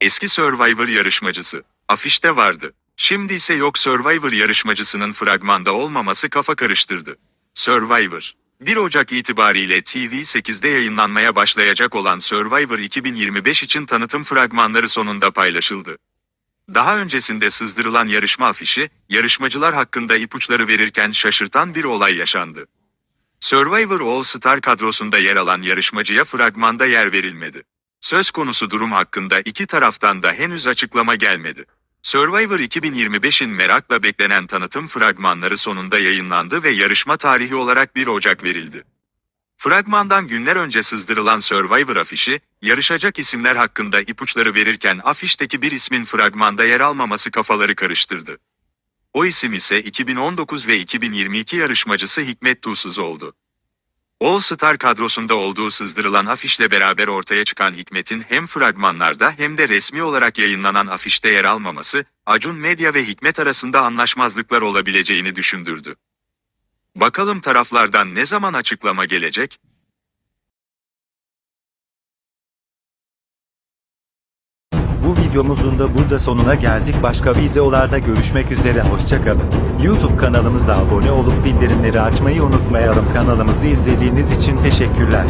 Eski Survivor yarışmacısı. Afişte vardı. Şimdi ise yok Survivor yarışmacısının fragmanda olmaması kafa karıştırdı. Survivor. 1 Ocak itibariyle TV8'de yayınlanmaya başlayacak olan Survivor 2025 için tanıtım fragmanları sonunda paylaşıldı. Daha öncesinde sızdırılan yarışma afişi, yarışmacılar hakkında ipuçları verirken şaşırtan bir olay yaşandı. Survivor All Star kadrosunda yer alan yarışmacıya fragmanda yer verilmedi. Söz konusu durum hakkında iki taraftan da henüz açıklama gelmedi. Survivor 2025'in merakla beklenen tanıtım fragmanları sonunda yayınlandı ve yarışma tarihi olarak 1 Ocak verildi. Fragmandan günler önce sızdırılan Survivor afişi, yarışacak isimler hakkında ipuçları verirken afişteki bir ismin fragmanda yer almaması kafaları karıştırdı. O isim ise 2019 ve 2022 yarışmacısı Hikmet Tuğsuz oldu. All Star kadrosunda olduğu sızdırılan afişle beraber ortaya çıkan Hikmet'in hem fragmanlarda hem de resmi olarak yayınlanan afişte yer almaması, Acun Medya ve Hikmet arasında anlaşmazlıklar olabileceğini düşündürdü. Bakalım taraflardan ne zaman açıklama gelecek? Bu videomuzun da burada sonuna geldik. Başka videolarda görüşmek üzere. Hoşçakalın. YouTube kanalımıza abone olup bildirimleri açmayı unutmayalım. Kanalımızı izlediğiniz için teşekkürler.